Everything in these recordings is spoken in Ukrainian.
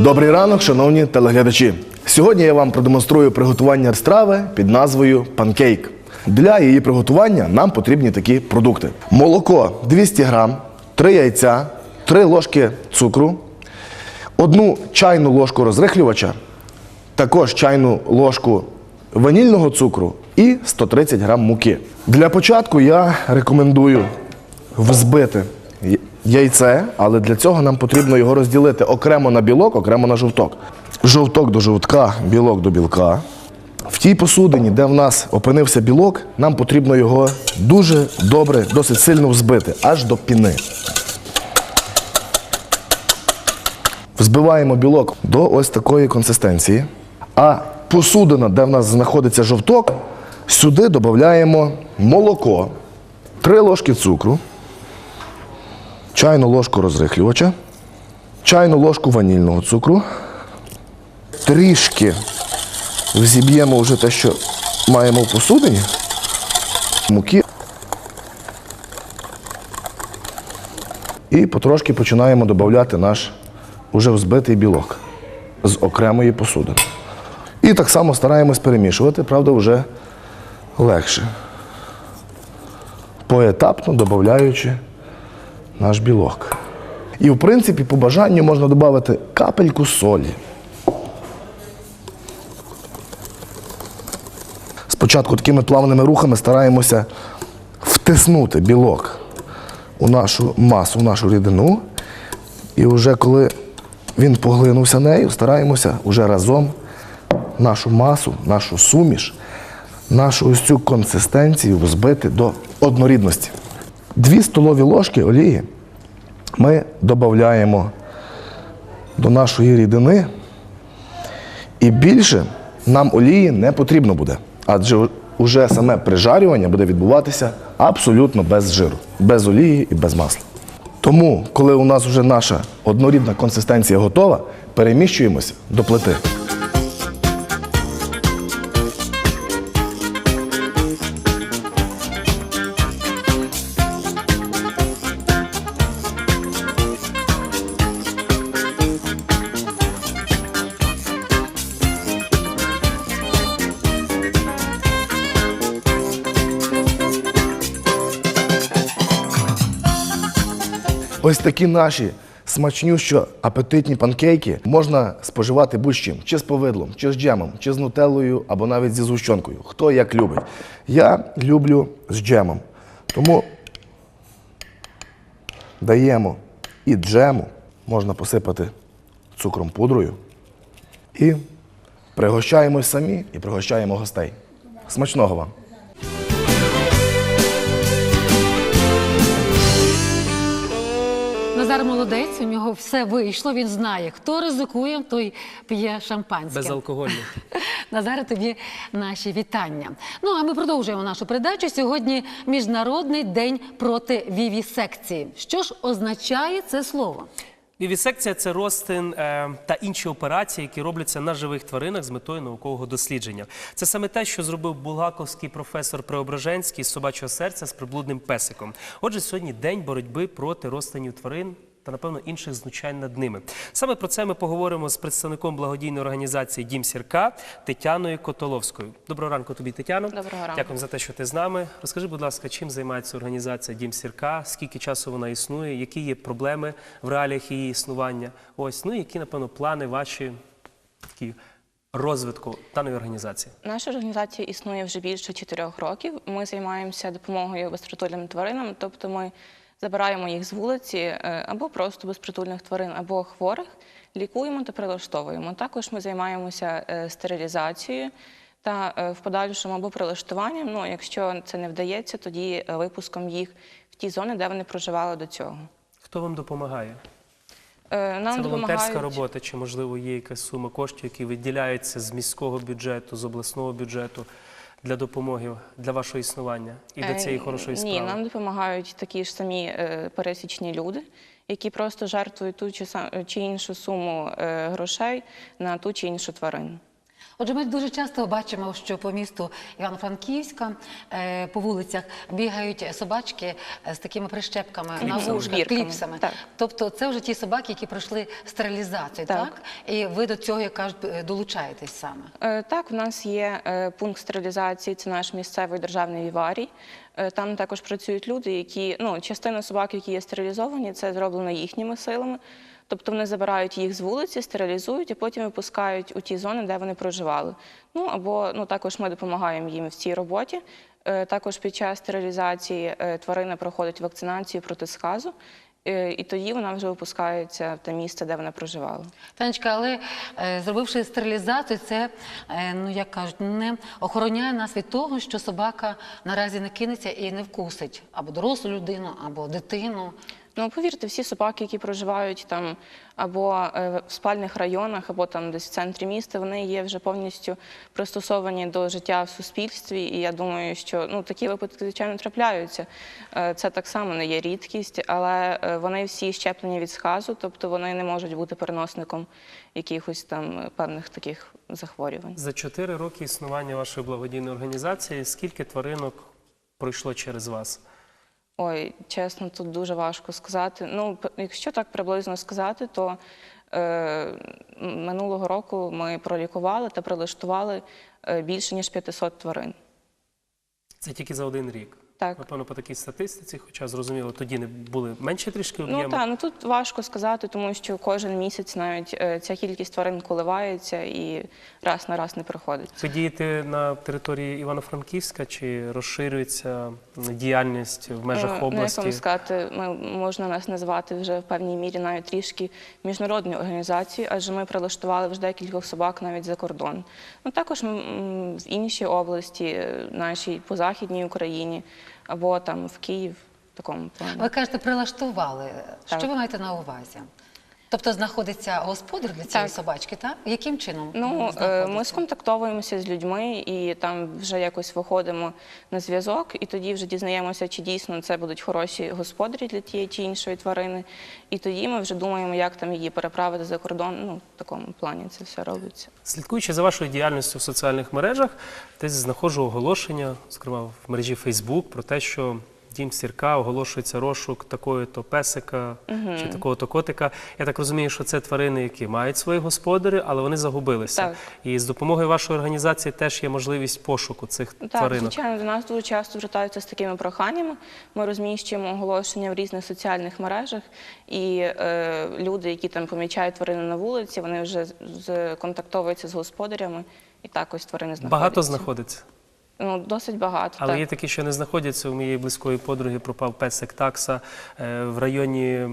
Добрий ранок, шановні телеглядачі. Сьогодні я вам продемонструю приготування страви під назвою панкейк. Для її приготування нам потрібні такі продукти: молоко 200 грам, 3 яйця, 3 ложки цукру, одну чайну ложку розрихлювача, також чайну ложку ванільного цукру і 130 грам муки. Для початку я рекомендую взбити яйце, але для цього нам потрібно його розділити окремо на білок, окремо на жовток. Жовток до жовтка, білок до білка. В тій посудині, де в нас опинився білок, нам потрібно його дуже добре, досить сильно взбити, аж до піни. Взбиваємо білок до ось такої консистенції. А посудина, де в нас знаходиться жовток, сюди додаємо молоко, 3 ложки цукру, чайну ложку розрихлювача, чайну ложку ванільного цукру. Трішки взіб'ємо вже те, що маємо в посудині. Муки. І потрошки починаємо додати наш уже взбитий білок з окремої посудини. І так само стараємось перемішувати, правда, вже легше. Поетапно додаючи наш білок. І в принципі, по бажанню можна додати капельку солі. Спочатку такими плавними рухами стараємося втиснути білок у нашу масу, в нашу рідину. І вже коли він поглинувся нею, стараємося вже разом нашу масу, нашу суміш, нашу ось цю консистенцію взбити до однорідності. Дві столові ложки олії ми додаємо до нашої рідини. І більше нам олії не потрібно буде, адже уже саме прижарювання буде відбуватися абсолютно без жиру, без олії і без масла. Тому, коли у нас вже наша однорідна консистенція готова, переміщуємося до плити. Ось такі наші смачнющо апетитні панкейки можна споживати будь-чим, чи з повидлом, чи з джемом, чи з нутеллою, або навіть зі згущенкою. Хто як любить. Я люблю з джемом. Тому даємо і джему, можна посипати цукром пудрою. І пригощаємось самі і пригощаємо гостей. Смачного вам! Назар молодець, у нього все вийшло. Він знає, хто ризикує, той п'є шампанське. Безалкогольний. Назаре, тобі наші вітання. Ну а ми продовжуємо нашу передачу. Сьогодні Міжнародний день проти вівісекції. Що ж означає це слово? Вівісекція це розтин е, та інші операції, які робляться на живих тваринах з метою наукового дослідження. Це саме те, що зробив булгаковський професор Преображенський з собачого серця з приблудним песиком. Отже, сьогодні день боротьби проти розтинів тварин. Та напевно інших знущань над ними. Саме про це ми поговоримо з представником благодійної організації Дім Сірка Тетяною Котоловською. Доброго ранку тобі, Тетяно. Доброго ранку. Дякую за те, що ти з нами. Розкажи, будь ласка, чим займається організація Дім Сірка, скільки часу вона існує, які є проблеми в реаліях її існування? Ось, ну які, напевно, плани ваші такі розвитку даної організації? Наша організація існує вже більше чотирьох років. Ми займаємося допомогою безпритульним тваринам, тобто ми забираємо їх з вулиці е, або просто безпритульних тварин, або хворих, лікуємо та прилаштовуємо. Також ми займаємося е, стерилізацією та е, в подальшому або прилаштуванням. Ну, якщо це не вдається, тоді випуском їх в ті зони, де вони проживали до цього. Хто вам допомагає? Е, Нам Це волонтерська допомагають- робота, чи можливо є якась сума коштів, які виділяються з міського бюджету, з обласного бюджету для допомоги для вашого існування і для цієї Е, хорошої справи? Ні, нам допомагають такі ж самі е, пересічні люди, які просто жертвують ту чи іншу суму е, грошей на ту чи іншу тварину. Отже, ми дуже часто бачимо, що по місту Івано-Франківська е, по вулицях бігають собачки е, з такими прищепками на вушках, кліпсами. Так. Тобто це вже ті собаки, які пройшли стерилізацію, так? Так. І ви до цього, як кажуть, е, долучаєтесь саме. Так, у нас є пункт стерилізації, це наш місцевий державний віварій. Там також працюють люди, які ну, частина собак, які є стерилізовані, це зроблено їхніми силами. Тобто вони забирають їх з вулиці, стерилізують і потім випускають у ті зони, де вони проживали. Ну або ну також ми допомагаємо їм в цій роботі. Е, Також під час стерилізації е, тварина проходить вакцинацію проти сказу, е, і тоді вона вже випускається в те місце, де вона проживала. Танечка, але зробивши стерилізацію, це, ну як кажуть, не охороняє нас від того, що собака наразі не кинеться і не вкусить або дорослу людину, або дитину. Ну, повірте, всі собаки, які проживають там або е, в спальних районах, або там десь в центрі міста, вони є вже повністю пристосовані до життя в суспільстві. І я думаю, що ну такі випадки звичайно трапляються. Е, Це так само не є рідкість, але е, вони всі щеплені від сказу, тобто вони не можуть бути переносником якихось там певних таких захворювань. За чотири роки існування вашої благодійної організації скільки тваринок пройшло через вас? Ой, чесно, тут дуже важко сказати. Ну, якщо так приблизно сказати, то е, минулого року ми пролікували та прилаштували е, більше ніж 500 тварин. Це тільки за один рік. Так. Напевно, по такій статистиці, хоча зрозуміло, тоді не були менше трішки об'єми. Ну так, ну тут важко сказати, тому що кожен місяць навіть е, ця кількість тварин коливається і раз на раз не приходить. Ви дієте на території Івано-Франківська чи розширюється діяльність в межах Е, Ну, як області? вам сказати, ми можна нас назвати вже в певній мірі навіть трішки міжнародною організацією, адже ми прилаштували вже декількох собак навіть за кордон. Ну також в іншій області, е, нашій по західній Україні або там в Київ в такому плані. Ви кажете, прилаштували. Так. Що ви маєте на увазі? Тобто знаходиться господар для цієї Так. собачки, так? Яким чином? Ну, е, знаходиться? ми сконтактовуємося з людьми і там вже якось виходимо на зв'язок, і тоді вже дізнаємося, чи дійсно це будуть хороші господарі для тієї чи іншої тварини. І тоді ми вже думаємо, як там її переправити за кордон. Ну, в такому плані це все робиться. Слідкуючи за вашою діяльністю в соціальних мережах, десь знаходжу оголошення, зокрема в мережі Facebook, про те, що дім сірка оголошується розшук такої-то песика чи такого-то котика. Я так розумію, що це тварини, які мають свої господарі, але вони загубилися. Так. І з допомогою вашої організації теж є можливість пошуку цих Так, тваринок. звичайно, до нас дуже часто звертаються з такими проханнями. Ми розміщуємо оголошення в різних соціальних мережах, і е, люди, які там помічають тварину на вулиці, вони вже з- з- з господарями, і так ось тварини знаходяться. Багато знаходиться. Ну, досить багато. Але так. є такі, що не знаходяться. У моєї близької подруги пропав песик такса е, в районі.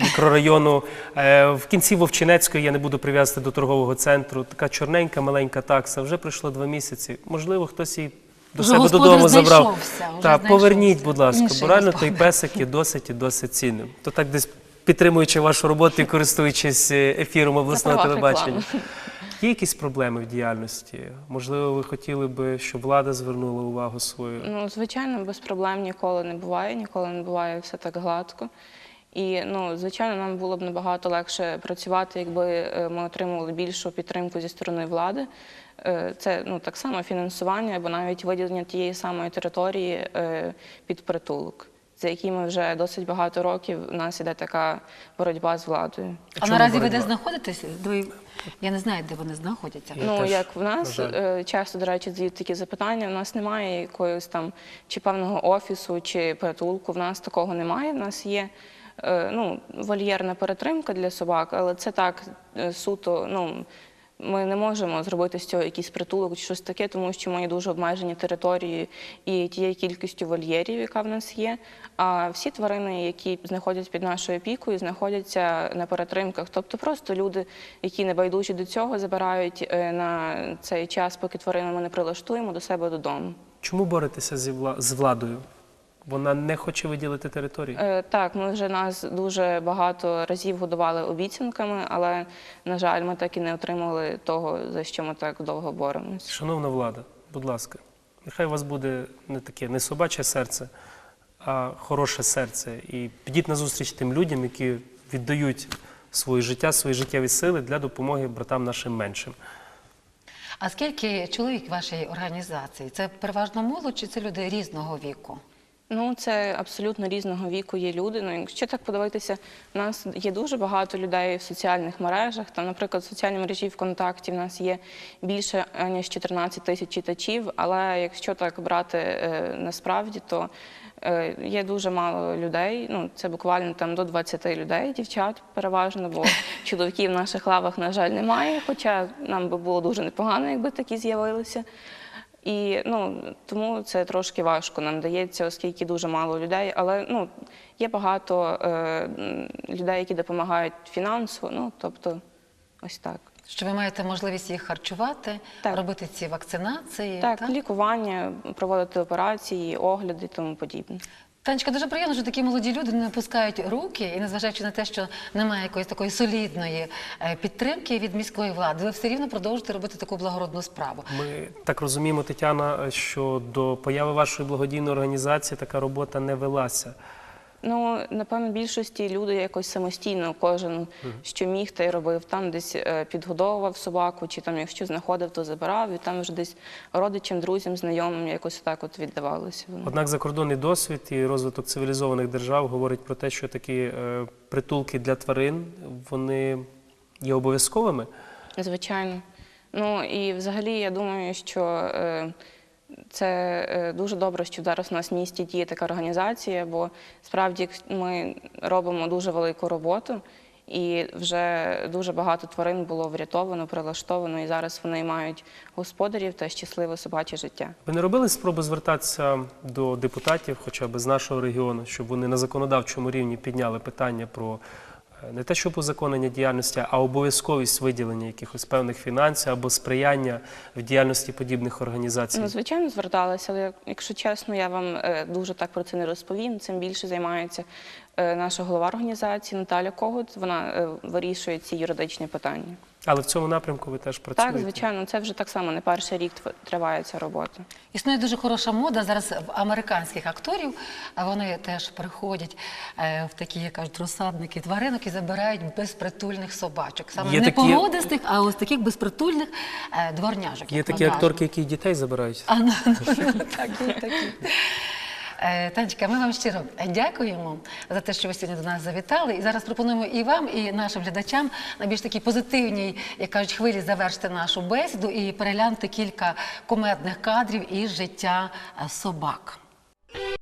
Мікрорайону Е, в кінці Вовчинецької я не буду прив'язати до торгового центру. Така чорненька маленька такса. Вже пройшло два місяці. Можливо, хтось її до Вже себе додому забрав. знайшовся. поверніть, будь ласка, Інший бо реально той песик є досить і досить цінним. То так десь підтримуючи вашу роботу і користуючись е, ефіром обласного телебачення. реклами. Є якісь проблеми в діяльності? Можливо, ви хотіли би, щоб влада звернула увагу свою? Ну, звичайно, без проблем ніколи не буває, ніколи не буває все так гладко. І ну, звичайно, нам було б набагато легше працювати, якби е, ми отримували більшу підтримку зі сторони влади. Е, Це ну так само фінансування або навіть виділення тієї самої території е, під притулок, за якими вже досить багато років у нас іде така боротьба з владою. А Чому наразі ви де знаходитесь? Я не знаю, де вони знаходяться. Я Ну, теж, як в нас е, часто, до речі, задають такі запитання. У нас немає якоїсь там чи певного офісу, чи притулку. В нас такого немає. У нас є е, ну, вольєрна перетримка для собак, але це так е, суто. Ну, ми не можемо зробити з цього якийсь притулок чи щось таке, тому що ми дуже обмежені територією і тією кількістю вольєрів, яка в нас є. А всі тварини, які знаходяться під нашою опікою, знаходяться на перетримках. Тобто просто люди, які не байдужі до цього, забирають е, на цей час, поки тварину ми не прилаштуємо до себе додому. Чому боретеся з владою? Вона не хоче виділити територію. Е, Так, ми вже нас дуже багато разів годували обіцянками, але на жаль, ми так і не отримали того, за що ми так довго боремось. Шановна влада, будь ласка, нехай у вас буде не таке не собаче серце, а хороше серце. І підіть на зустріч тим людям, які віддають своє життя, свої життєві сили для допомоги братам нашим меншим. А скільки чоловік в вашій організації? Це переважно молодь чи це люди різного віку? Ну, це абсолютно різного віку є люди. Ну, якщо так подивитися, у нас є дуже багато людей в соціальних мережах. Там, наприклад, в соціальній мережі ВКонтакті в нас є більше ніж 14 тисяч читачів. Але якщо так брати е, насправді, то е, є дуже мало людей. Ну, це буквально там до 20 людей, дівчат переважно, бо чоловіків в наших лавах, на жаль, немає. Хоча нам би було дуже непогано, якби такі з'явилися. І ну тому це трошки важко нам дається, оскільки дуже мало людей. Але ну є багато е, людей, які допомагають фінансово. Ну тобто, ось так. Що ви маєте можливість їх харчувати, Так. робити ці вакцинації? Так, лікування, проводити операції, огляди і тому подібне. Танечка, дуже приємно, що такі молоді люди не пускають руки, і незважаючи на те, що немає якоїсь такої солідної е, підтримки від міської влади, ви все рівно продовжуєте робити таку благородну справу. Ми так розуміємо, Тетяна, що до появи вашої благодійної організації така робота не велася. Ну, напевно, більшості люди якось самостійно, кожен що міг, та й робив. Там десь е, підгодовував собаку, чи там, якщо знаходив, то забирав, і там вже десь родичам, друзям, знайомим якось так от віддавалося. Однак закордонний досвід і розвиток цивілізованих держав говорить про те, що такі е, притулки для тварин вони є обов'язковими. Звичайно. Ну і взагалі я думаю, що е, це е, дуже добре, що зараз у нас в місті діє така організація, бо справді ми робимо дуже велику роботу, і вже дуже багато тварин було врятовано, прилаштовано, і зараз вони мають господарів та щасливе собаче життя. Ви не робили спроби звертатися до депутатів, хоча б з нашого регіону, щоб вони на законодавчому рівні підняли питання про не те, що узаконення діяльності, а обов'язковість виділення якихось певних фінансів або сприяння в діяльності подібних організацій? Ну, звичайно, зверталася, але якщо чесно, я вам е, дуже так про це не розповім. Цим більше займається е, наша голова організації Наталя Когут. Вона е, вирішує ці юридичні питання. Але в цьому напрямку ви теж працюєте? Так, звичайно, це вже так само не перший рік триває ця робота. Існує дуже хороша мода зараз в американських акторів. Вони теж приходять е, в такі, як кажуть, розсадники тваринок і забирають безпритульних собачок. Саме Є не такі- породистих, а ось таких безпритульних е, дворняжок. Є як такі акторки, які дітей забирають. А, ну, ну, ну, так, такі. Е, Танечка, ми вам щиро дякуємо за те, що ви сьогодні до нас завітали. І зараз пропонуємо і вам, і нашим глядачам на більш такій позитивній, як кажуть, хвилі завершити нашу бесіду і переглянути кілька комедних кадрів із життя е, собак.